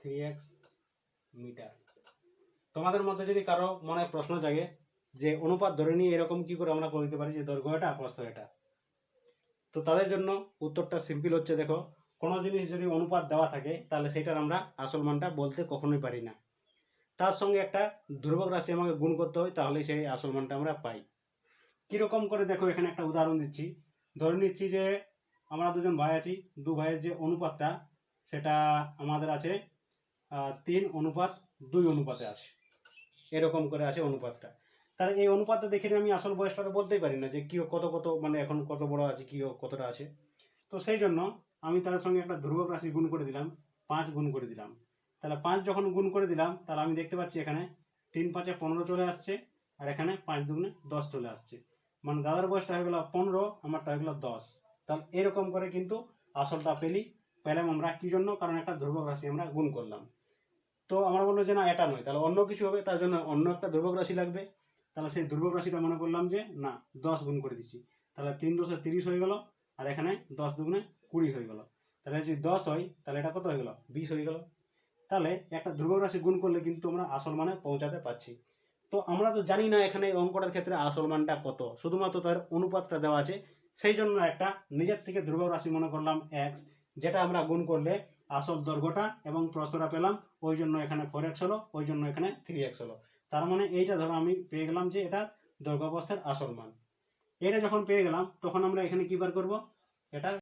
Three x metre তোমাদের মধ্যে যদি কারও মনে প্রশ্ন জাগে যে, অনুপাত ধরে নিয়ে এরকম কি করে আমরা দিতে পারি যে, দৈর্ঘ্য এটা প্রস্থ এটা? তো তাদের জন্য উত্তরটা সিম্পল হচ্ছে, দেখো, কোনো জিনিস যদি অনুপাত দেওয়া থাকে, তাহলে সেটার আমরা আসল মানটা বলতে কখনোই পারি না। তার সঙ্গে একটা ধ্রুবক রাশি আমাকে গুণ করতে হয় তাহলে সেই আসল মানটা আমরা পাই। কীরকম করে, দেখো, এখানে একটা উদাহরণ দিচ্ছি। ধরে নিচ্ছি যে, আমরা দুজন ভাই আছি, দু ভাইয়ের যে অনুপাতটা, সেটা আমাদের আছে তিন অনুপাত, দুই অনুপাতে আছে। এরকম করে আছে অনুপাতটা। তাহলে এই অনুপাতটা দেখে আমি আসল বয়সটা তো বলতেই পারি না যে কি, কত কত মানে এখন কত বড় আছে, কি, কতটা আছে। তো সেই জন্য আমি তাদের সঙ্গে একটা ধ্রুবক রাশি গুণ করে দিলাম, পাঁচ গুণ করে দিলাম। তাহলে পাঁচ যখন গুণ করে দিলাম, তাহলে আমি দেখতে পাচ্ছি এখানে তিন পাঁচে পনেরো চলে আসছে, আর এখানে পাঁচ দুগুণে দশ চলে আসছে। মানে দাদার বয়সটা হয়ে গেল পনেরো, আমারটা হয়ে গেল দশ। তাহলে এরকম করে কিন্তু আসলটা পেলি, পেলাম আমরা। কী জন্য? কারণ একটা ধ্রুবক রাশি আমরা গুণ করলাম। তো আমরা বলল যে না এটা নয়। তাহলে অন্য কিছু হবে, তার জন্য অন্য একটা ধ্রুবক রাশি লাগবে। তাহলে সেই ধ্রুবক রাশিটা মনে করলাম যে, না, দশ গুণ করে দিচ্ছি। তাহলে তিন দশে তিরিশ হয়ে গেল, আর এখানে দশ দুগুণে কুড়ি হয়ে গেল। তাহলে যদি দশ হয়, তাহলে এটা কত হয়ে গেল? বিশ হয়ে গেল। তাহলে একটা ধ্রুবক রাশি গুণ করলে কিন্তু আমরা আসল মানে পৌঁছাতে পারছি। তো আমরা তো জানি না এখানে অঙ্কটার ক্ষেত্রে আসল মানটা কত। শুধুমাত্র তার অনুপাতটা দেওয়া আছে। সেই জন্য একটা নিজের থেকে ধ্রুবক রাশি মনে করলাম এক্স যেটা আমরা গুণ করলে আসল দৈর্ঘ্যটা এবং প্রস্তটা পেলাম, ওই জন্য এখানে ফোর এক্স হলো, ওই জন্য এখানে থ্রি এক্স হলো। তার মানে এইটা ধরো আমি পেয়ে গেলাম যে এটা দৈর্ঘ্য অবস্থার আসল মান। এটা যখন পেয়ে গেলাম, তখন আমরা এখানে কী বার করব? এটা